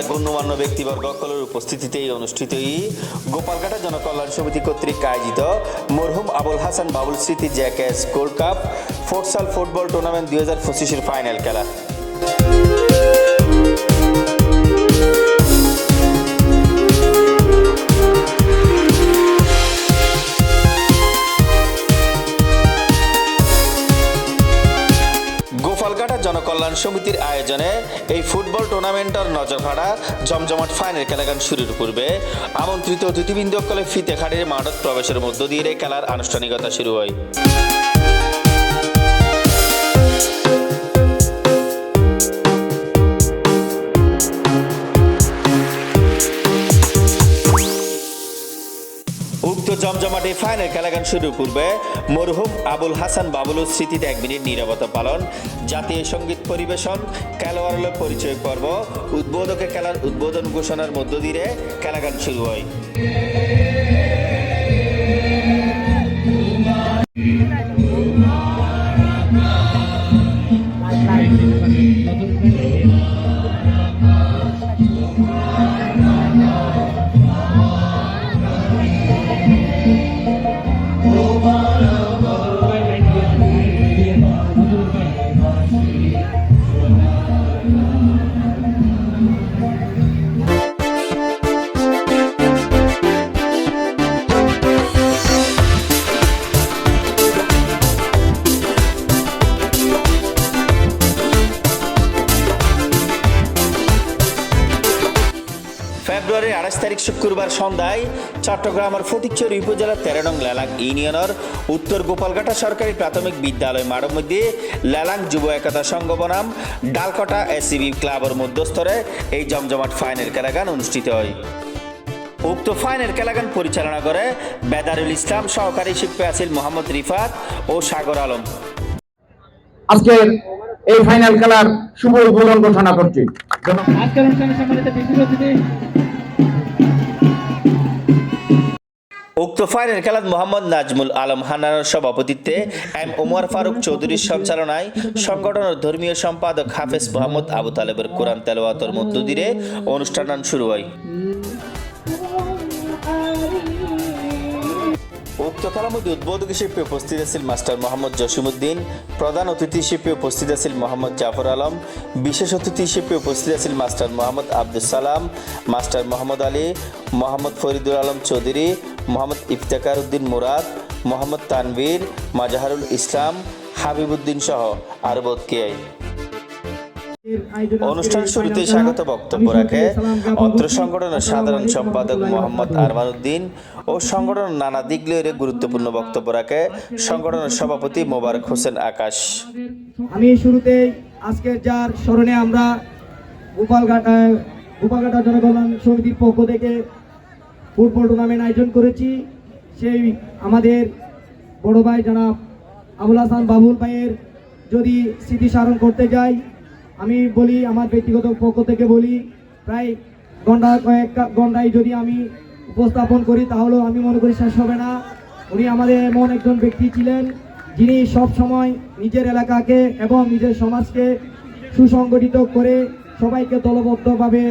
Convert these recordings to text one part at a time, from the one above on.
ও গণ্যমান্য ব্যক্তিবর্গ সকলের উপস্থিতিতে অনুষ্ঠিত গোপালঘাটা জনকল্যাণ সমিতি কর্তৃক আয়োজিত মরহুম আবুল হাসান বাবুল স্মৃতি জ্যাকেস gold cup futsal football tournament দুই হাজার পঁচিশের ফাইনাল খেলা। জনকল্যাণ সমিতির আয়োজনে এই ফুটবল টুর্নামেন্টের নজরকাড়া জমজমাট ফাইনাল খেলাগান শুরুর পূর্বে আমন্ত্রিত অতিথিবৃন্দ কলে ফিতে খাড়ির মাঠত প্রবেশের মধ্য দিয়ে খেলার আনুষ্ঠানিকতা শুরু হয়। জমজমাটে কালাগান শুরুর পূর্বে মরহুম আবুল হাসান বাবুলুর স্মৃতিতে এক মিনিট নিরবতা পালন। জাতীয় সংগীত পরিবেশন খেলোয়াড়ের পরিচয় পর্ব, উদ্বোধকে খেলার উদ্বোধন ঘোষণার মধ্য দিয়ে খেলাগান শুরু হয়। শুক্রবার সন্ধ্যায় চট্টগ্রামের ফটিকচুরি উপজেলার তেরোনং লেলাং ইউনিয়নের উত্তর গোপালঘাটা সরকারি প্রাথমিক বিদ্যালয় মাঠের মধ্যে লেলাং যুব একতা সংঘ বনাম ডালকটা এসিবি ক্লাবের মধ্যস্থরে এই জমজমাট ফাইনাল খেলাগান অনুষ্ঠিত হয়। উক্ত ফাইনাল খেলাগান পরিচালনা করে বেদারুল ইসলাম সহকারী শিল্পী আছিল মোহাম্মদ রিফাত ও সাগর আলম। আজকের এই ফাইনাল খেলার শুভ উদ্বোধন ঘোষণা করছি। আজকের অনুষ্ঠানে সম্মানিত উক্ত ফাইনাল খেলাত মোহাম্মদ নাজমুল আলম হান্নানের সভাপতিত্বে এম ওমর ফারুক চৌধুরীর সঞ্চালনায় সংগঠনের ধর্মীয় সম্পাদক হাফেজ মোহাম্মদ আবু তালেবের কোরআন তেলাওয়াতের মধ্য দিয়ে অনুষ্ঠান শুরু হয়। উক্ত মধ্যে উদ্বোধক হিসেবে উপস্থিত আছেন মাস্টার মোহাম্মদ জসিমুদ্দিন প্রধান অতিথি হিসেবে উপস্থিত আছেন মোহাম্মদ জাফর আলম, বিশেষ অতিথি হিসেবে উপস্থিত আছেন মাস্টার মোহাম্মদ আব্দুল সালাম, মাস্টার মোহাম্মদ আলী, মোহাম্মদ ফরিদুল আলম চৌধুরী, মোহাম্মদ ইফতেকার উদ্দিন মুরাদ, মোহাম্মদ তানভীর, মাজাহারুল ইসলাম হাবিবুদ্দিন সহ আরও বোধকিয়াই অনুষ্ঠান শুরুতে স্বাগত বক্তব্য রাখে অত্র সংগঠনের সাধারণ সম্পাদক মোহাম্মদ আরমান উদ্দিন ও সংগঠনের নানা দিক লইয়ে গুরুত্বপূর্ণ বক্তব্য রাখে সংগঠনের সভাপতি মোবারক হোসেন আকাশ। আমি শুরুতে আজকের যার স্মরণে আমরা গোপালঘাটা গোপালঘাটা জনকল্যাণ সমিতির পক্ষ থেকে ফুটবল টুর্নামেন্ট আয়োজন করেছি। সেই আমাদের বড় ভাই জনাব আবুল হাসান বাবুল ভাইয়ের যদি স্মৃতিস্মারণ করতে যাই আমি বলি, আমার ব্যক্তিগত পক্ষ থেকে বলি, প্রায় ঘণ্টা কয়েক ঘন্টায় যদি আমি উপস্থাপন করি, তাহলেও আমি মনে করি শেষ হবে না। উনি আমাদের এমন একজন ব্যক্তি ছিলেন, যিনি সব সময় নিজের এলাকাকে এবং নিজের সমাজকে সুসংগঠিত করে সবাইকে দলবদ্ধভাবে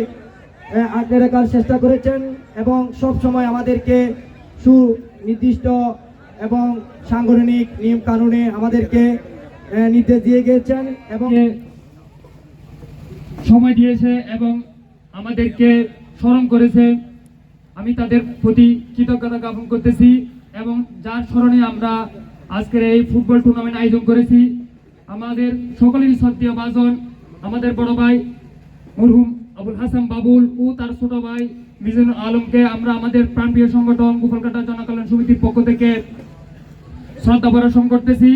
আঁকড়ে রাখার চেষ্টা করেছেন এবং সব সময় আমাদেরকে সুনির্দিষ্ট এবং সাংগঠনিক নিয়ম কানুনে আমাদেরকে নির্দেশ দিয়ে গিয়েছেন এবং সময় দিয়েছে এবং আমাদেরকে স্মরণ করেছে। আমি তাদের প্রতি কৃতজ্ঞতা জ্ঞাপন করতেছি এবং যার স্মরণে আমরা আজকের এই ফুটবল টুর্নামেন্ট আয়োজন করেছি, আমাদের সকলেরই শ্রদ্ধেয় বাজন, আমাদের বড় ভাই মরহুম আবুল হাসান বাবুল ও তার ছোট ভাই মিজানুল আলমকে আমরা আমাদের প্রাণপ্রিয় সংগঠন গোপালকাটা জনকল্যাণ সমিতির পক্ষ থেকে শ্রদ্ধা প্রদর্শন করতেছি।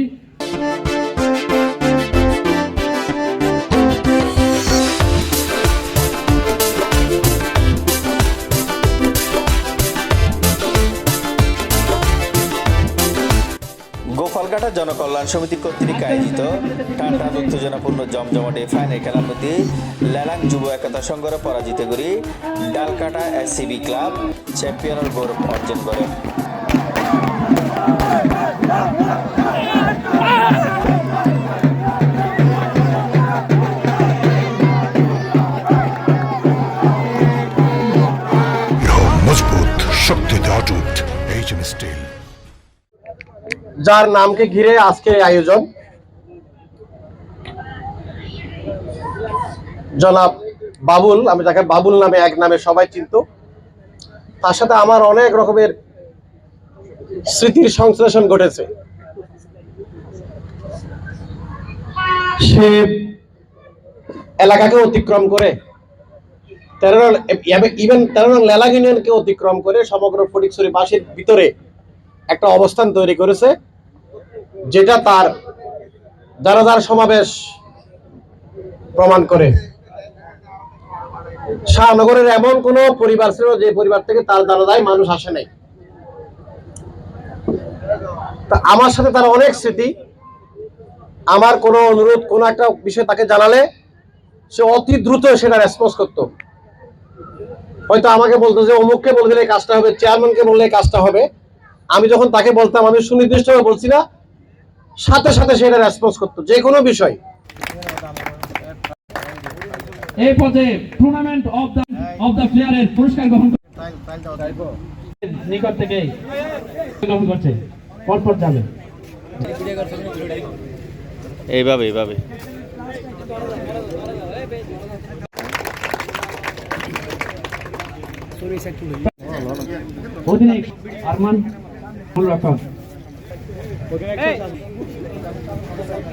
জনকল্যাণ সমিতি কর্তৃক আয়োজিত টাটা উত্তেজনাপূর্ণ জমজমাট জমজমাটে ফাইনাল খেলার মধ্যে লেলাং যুব একতা সংঘরে পরাজিত করে ডালকাটা এসসিবি ক্লাব চ্যাম্পিয়নের গৌরব অর্জন করে। যার নামকে ঘিরে আজকে আয়োজন। জনাব বাবুল, আমি তাকে বাবুল নামে, এক নামে সবাই চিনত। তার সাথে আমার অনেক রকমের স্মৃতির সংশ্লেষণ ঘটেছে। সে এলাকাকে অতিক্রম করে ইভেন তেরো ইউনিয়নকে অতিক্রম করে সমগ্র ফটিকছড়ি বাসীর ভিতরে একটা অবস্থান তৈরি করেছে। যেটা তার জানাজার সমাবেশ প্রমাণ করে। শাহনগরের এমন কোন পরিবার ছিল যে পরিবার থেকে তার জানাজায় মানুষ আসে নাই। আমার সাথে তার অনেক স্মৃতি। আমার কোনো অনুরোধ, কোনো একটা বিষয় তাকে জানালে সে অতি দ্রুত সেটা রেসপন্স করতো। হয়তো আমাকে বলতো যে, অমুককে বলে দিলে কাজটা হবে চেয়ারম্যানকে বললে কাজটা হবে। আমি যখন তাকে বলতাম, আমি সুনির্দিষ্টভাবে বলছি না সাথে সাথে সেটা রেসপন্স করতো যে কোনো বিষয়। এই পথে tournament of the of the প্লেয়ারের পুরস্কার গ্রহণ করে- নিকট থেকে গ্রহণ করছে। পরপর যাবে। এইভাবে এইভাবে। অধিনায়ক আরমান রক্ষক